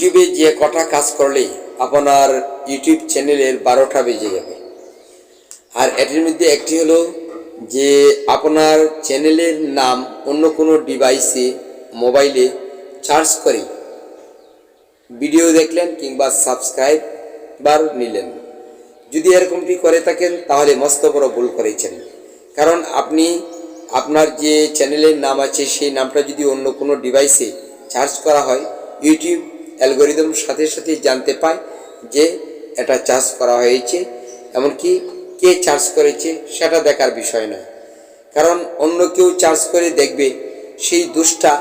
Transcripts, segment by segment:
ইউটিউবে যে কটা কাজ করলে আপনার ইউটিউব চ্যানেলের বারোটা বেজে যাবে। আর এটির মধ্যে একটি হলো যে আপনার চ্যানেলের নাম অন্য কোনো ডিভাইসে মোবাইলে চার্জ করে ভিডিও দেখলেন কিংবা সাবস্ক্রাইবার নিলেন। যদি এরকমটি করে থাকেন, তাহলে মস্ত বড় ভুল করেছেন। কারণ আপনি আপনার যে চ্যানেলের নাম আছে, সেই নামটা যদি অন্য কোনো ডিভাইসে চার্জ করা হয়, ইউটিউব অ্যালগোরিদম সাথে সাথে জানতে পায় যে এটা চার্জ করা হয়েছে, এমনকি কে চার্জ করেছে সেটা দেখার বিষয় নয়। কারণ অন্য কেউ চার্জ করে দেখবে, সেই দোষটা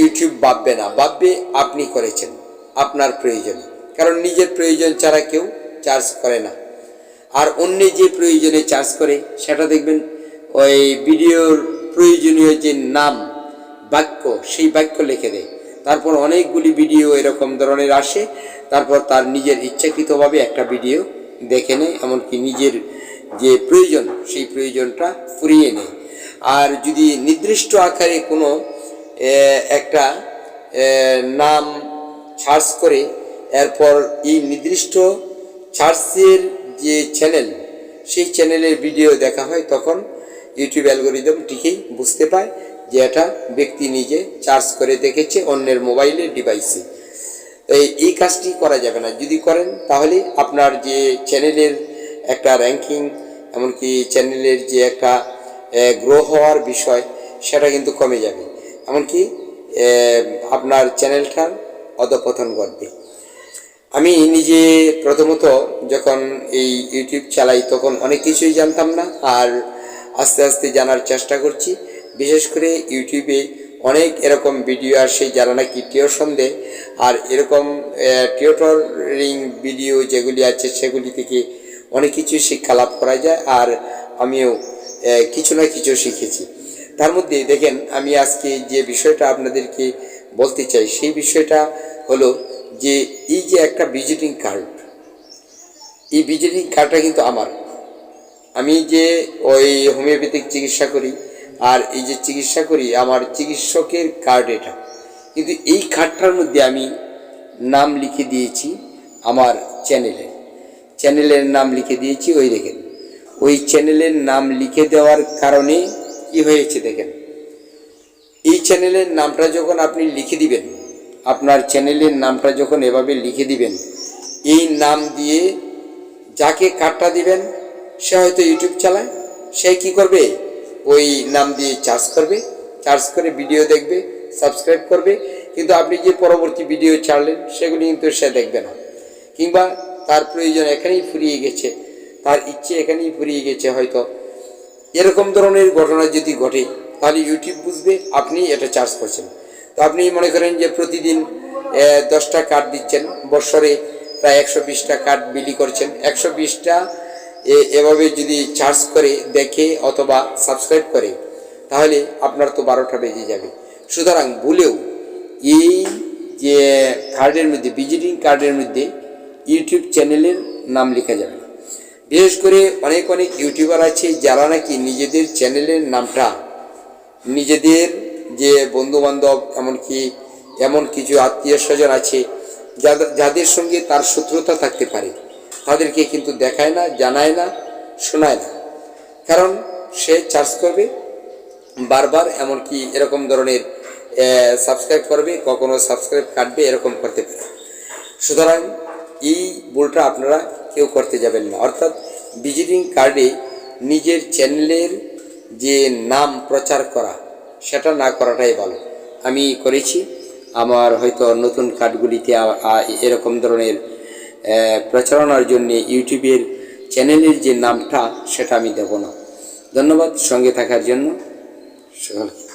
ইউটিউব ভাববে না, ভাববে আপনি করেছেন, আপনার প্রয়োজনে। কারণ নিজের প্রয়োজন ছাড়া কেউ চার্জ করে না। আর অন্য যে প্রয়োজনে চার্জ করে, সেটা দেখবেন ওই ভিডিওর প্রয়োজনীয় যে নাম, বাক্য, সেই বাক্য লিখে দেয়। তারপর অনেকগুলি ভিডিও এরকম ধরনের আসে। তারপর তার নিজের ইচ্ছাকৃতভাবে একটা ভিডিও দেখে নেয়, এমনকি নিজের যে প্রয়োজন, সেই প্রয়োজনটা ফুরিয়ে নেয়। আর যদি নির্দিষ্ট আকারে কোনো একটা নাম সার্চ করে, এরপর এই নির্দিষ্ট সার্চের যে চ্যানেল, সেই চ্যানেলের ভিডিও দেখা হয়, তখন ইউটিউব অ্যালগোরিদম ঠিকই বুঝতে পায়। যে এটা ব্যক্তি নিজে চার্জ করে দেখেছে অন্যের মোবাইলে ডিভাইসে এই কাজটি করা যাবে না। যদি করেন, তাহলে আপনার যে চ্যানেলের একটা র্যাঙ্কিং এমনকি চ্যানেলের যে একটা গ্রো হওয়ার বিষয়, সেটা কিন্তু কমে যাবে। এমনকি আপনার চ্যানেলটার অধপতন ঘটবে। আমি নিজে প্রথমত যখন এই ইউটিউব চালাই, তখন অনেক কিছুই জানতাম না, আর আস্তে আস্তে জানার চেষ্টা করছি। বিশেষ করে ইউটিউবে অনেক এরকম ভিডিও আসে যারা নাকি টিউশন দেয়। আর এরকম টিউটরিং ভিডিও যেগুলি আছে সেগুলি থেকে অনেক কিছু শিক্ষা লাভ করা যায় আর আমিও কিছু না কিছু শিখেছি। তার মধ্যে দেখেন, আমি আজকে যে বিষয়টা আপনাদেরকে বলতে চাই, সেই বিষয়টা হলো যে এই যে একটা ভিজিটিং কার্ড এই ভিজিটিং কার্ডটা কিন্তু আমার। আমি যে ওই হোমিওপ্যাথিক চিকিৎসা করি আর এই যে চিকিৎসা করি, আমার চিকিৎসকের কার্ড এটা। কিন্তু এই কার্ডটার মধ্যে আমি নাম লিখে দিয়েছি আমার চ্যানেলে চ্যানেলের নাম লিখে দিয়েছি, ওই দেখেন। ওই চ্যানেলের নাম লিখে দেওয়ার কারণে কি হয়েছে দেখেন। এই চ্যানেলের নামটা যখন আপনি লিখে দিবেন, আপনার চ্যানেলের নামটা যখন এভাবে লিখে দিবেন, এই নাম দিয়ে যাকে কার্ডটা দিবেন, সে হয়তো ইউটিউব চালায়, সে কি করবে? ওই নাম দিয়ে চার্জ করবে চার্জ করে ভিডিও দেখবে সাবস্ক্রাইব করবে, কিন্তু আপনি যে পরবর্তী ভিডিও ছাড়লেন, সেগুলি কিন্তু সে দেখবে না। কিংবা তার প্রয়োজন এখানেই ফুরিয়ে গেছে, তার ইচ্ছে এখানেই ফুরিয়ে গেছে হয়তো। এরকম ধরনের ঘটনা যদি ঘটে, তাহলে ইউটিউব বুঝবে আপনি এটা চার্জ করছেন। তো আপনি মনে করেন যে প্রতিদিন দশটা কার্ড দিচ্ছেন, বৎসরে প্রায় একশো বিশটা কার্ড বিলি করছেন। একশো বিশটা এভাবে যদি চার্জ করে, দেখে অথবা সাবস্ক্রাইব করে, তাহলে আপনার তো বারোটা বেজে যাবে। সুতরাং ভুলেও এই যে কার্ডের মধ্যে ভিজিটিং কার্ডের মধ্যে ইউটিউব চ্যানেলের নাম লেখা যাবে বিশেষ করে অনেক অনেক ইউটিউবার আছে, যারা নাকি নিজেদের চ্যানেলের নামটা, নিজেদের যে বন্ধু বান্ধব এমনকি এমন কিছু আত্মীয় স্বজন আছে যাদের সঙ্গে তার শত্রুতা থাকতে পারে। তাদেরকে কিন্তু দেখায় না, জানায় না, শোনায় না। কারণ সে চার্জ করবে, বারবার এমনকি এরকম ধরনের সাবস্ক্রাইব করবে, কখনো সাবস্ক্রাইব কাটবে, এরকম করতে পারে। সুতরাং এই ভুলটা আপনারা কেউ করতে যাবেন না। অর্থাৎ ভিজিটিং কার্ডে নিজের চ্যানেলের যে নাম প্রচার করা, সেটা না করাটাই ভালো। আমি করেছি, আমার হয়তো নতুন কার্ডগুলিতে এরকম ধরনের প্রচারণার জন্য ইউটিউবের চ্যানেলের যে নামটা, সেটা আমি দেব না। ধন্যবাদ সঙ্গে থাকার জন্য। সকলকে